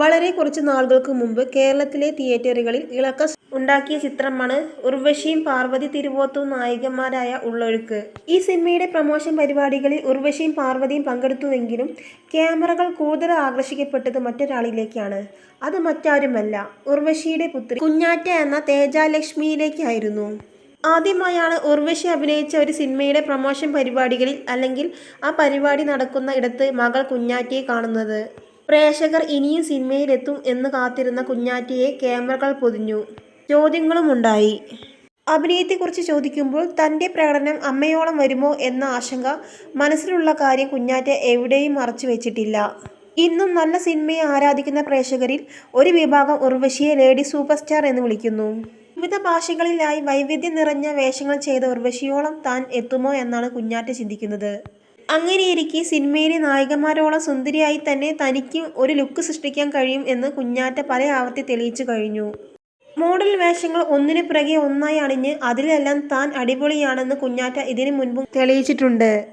വളരെ കുറച്ച് നാളുകൾക്ക് മുമ്പ് കേരളത്തിലെ തിയേറ്ററുകളിൽ ഇളക്ക ഉണ്ടാക്കിയ ചിത്രമാണ് ഉർവശിയും പാർവതി തിരുവോത്തും നായികന്മാരായ ഉള്ളൊഴുക്ക്. ഈ സിനിമയുടെ പ്രമോഷൻ പരിപാടികളിൽ ഉർവശിയും പാർവതിയും പങ്കെടുത്തുവെങ്കിലും ക്യാമറകൾ കൂടുതൽ ആകർഷിക്കപ്പെട്ടത് മറ്റൊരാളിലേക്കാണ്. അത് മറ്റാരുമല്ല ഉർവശിയുടെ പുത്രി കുഞ്ഞാറ്റ എന്ന തേജാലക്ഷ്മിയിലേക്കായിരുന്നു. ആദ്യമായാണ് ഉർവശി അഭിനയിച്ച ഒരു സിനിമയുടെ പ്രമോഷൻ പരിപാടികളിൽ അല്ലെങ്കിൽ ആ പരിപാടി നടക്കുന്ന ഇടത്ത് മകൾ കുഞ്ഞാറ്റയെ കാണുന്നത്. പ്രേക്ഷകർ ഇനിയും സിനിമയിലെത്തും എന്ന് കാത്തിരുന്ന കുഞ്ഞാറ്റിയെ ക്യാമറകൾ പൊതിഞ്ഞു. ചോദ്യങ്ങളുമുണ്ടായി. അഭിനയത്തെക്കുറിച്ച് ചോദിക്കുമ്പോൾ തന്റെ പ്രകടനം അമ്മയോളം വരുമോ എന്ന ആശങ്ക. മനസ്സിലുള്ള കാര്യം കുഞ്ഞാറ്റ എവിടെയും മറച്ചു വെച്ചിട്ടില്ല ഇന്നും നല്ല സിനിമയെ ആരാധിക്കുന്ന പ്രേക്ഷകരിൽ ഒരു വിഭാഗം ഉർവശിയെ ലേഡി സൂപ്പർ സ്റ്റാർ എന്ന് വിളിക്കുന്നു. വിവിധ ഭാഷകളിലായി വൈവിധ്യം നിറഞ്ഞ വേഷങ്ങൾ ചെയ്ത ഉർവശിയോളം താൻ എത്തുമോ എന്നാണ് കുഞ്ഞാറ്റ ചിന്തിക്കുന്നത്. അങ്ങനെയിരിക്കെ സിനിമയിലെ നായികമാരോളം സുന്ദരിയായി തന്നെ തനിക്കും ഒരു ലുക്ക് സൃഷ്ടിക്കാൻ കഴിയും എന്ന് കുഞ്ഞാറ്റ പല ആവർത്തി തെളിയിച്ചു കഴിഞ്ഞു. മോഡൽ വേഷങ്ങൾ ഒന്നിനു പിറകെ ഒന്നായി അണിഞ്ഞ് അതിലെല്ലാം താൻ അടിപൊളിയാണെന്ന് കുഞ്ഞാറ്റ ഇതിനു മുൻപും തെളിയിച്ചിട്ടുണ്ട്.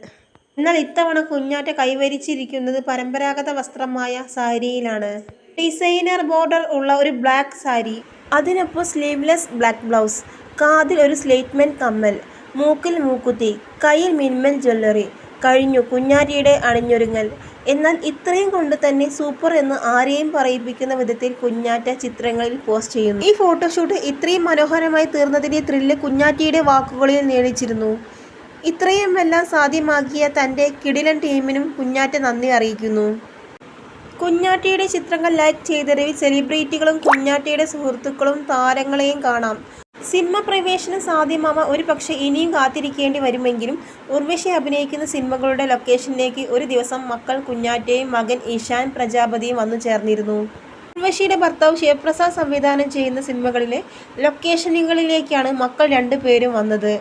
എന്നാൽ ഇത്തവണ കുഞ്ഞാറ്റ കൈവരിച്ചിരിക്കുന്നത് പരമ്പരാഗത വസ്ത്രമായ സാരിയിലാണ്. ഡിസൈനർ ബോർഡർ ഉള്ള ഒരു ബ്ലാക്ക് സാരി. അതിനൊപ്പം സ്ലീവ്ലെസ് ബ്ലാക്ക് ബ്ലൗസ്. കാതിൽ ഒരു സ്റ്റേറ്റ്മെന്റ് കമ്മൽ. മൂക്കിൽ മൂക്കുത്തി. കയ്യിൽ മിനിമൽ ജ്വല്ലറി. കഴിഞ്ഞു കുഞ്ഞാരിയുടെ അണിഞ്ഞൊരുങ്ങൽ. എന്നാൽ ഇത്രയും കൊണ്ട് തന്നെ സൂപ്പർ എന്ന് ആരെയും പറയിപ്പിക്കുന്ന വിധത്തിൽ കുഞ്ഞാറ്റ ചിത്രങ്ങളിൽ പോസ്റ്റ് ചെയ്യുന്നു. ഈ ഫോട്ടോഷൂട്ട് ഇത്രയും മനോഹരമായി തീർന്നതിന്റെ ത്രില്ല് കുഞ്ഞാറ്റിയുടെ വാക്കുകളിൽ നേടിച്ചിരുന്നു ഇത്രയും എല്ലാം സാധ്യമാക്കിയ തന്റെ കിടിലൻ ടീമിനും കുഞ്ഞാറ്റ നന്ദി അറിയിക്കുന്നു. കുഞ്ഞാറ്റിയുടെ ചിത്രങ്ങൾ ലൈക്ക് ചെയ്തവരിൽ സെലിബ്രിറ്റികളും കുഞ്ഞാറ്റയുടെ സുഹൃത്തുക്കളും താരങ്ങളെയും കാണാം. സിനിമാ പ്രവേശനം സാധ്യമാവാൻ ഒരു പക്ഷേ ഇനിയും കാത്തിരിക്കേണ്ടി വരുമെങ്കിലും ഉർവശി അഭിനയിക്കുന്ന സിനിമകളുടെ ലൊക്കേഷനിലേക്ക് ഒരു ദിവസം മക്കൾ കുഞ്ഞാറ്റയും മകൻ ഇഷാൻ പ്രജാപതിയും വന്നു ചേർന്നിരുന്നു ഉർവശിയുടെ ഭർത്താവ് ശിവപ്രസാദ് സംവിധാനം ചെയ്യുന്ന സിനിമകളിലെ ലൊക്കേഷനുകളിലേക്കാണ് മക്കൾ രണ്ടുപേരും വന്നത്.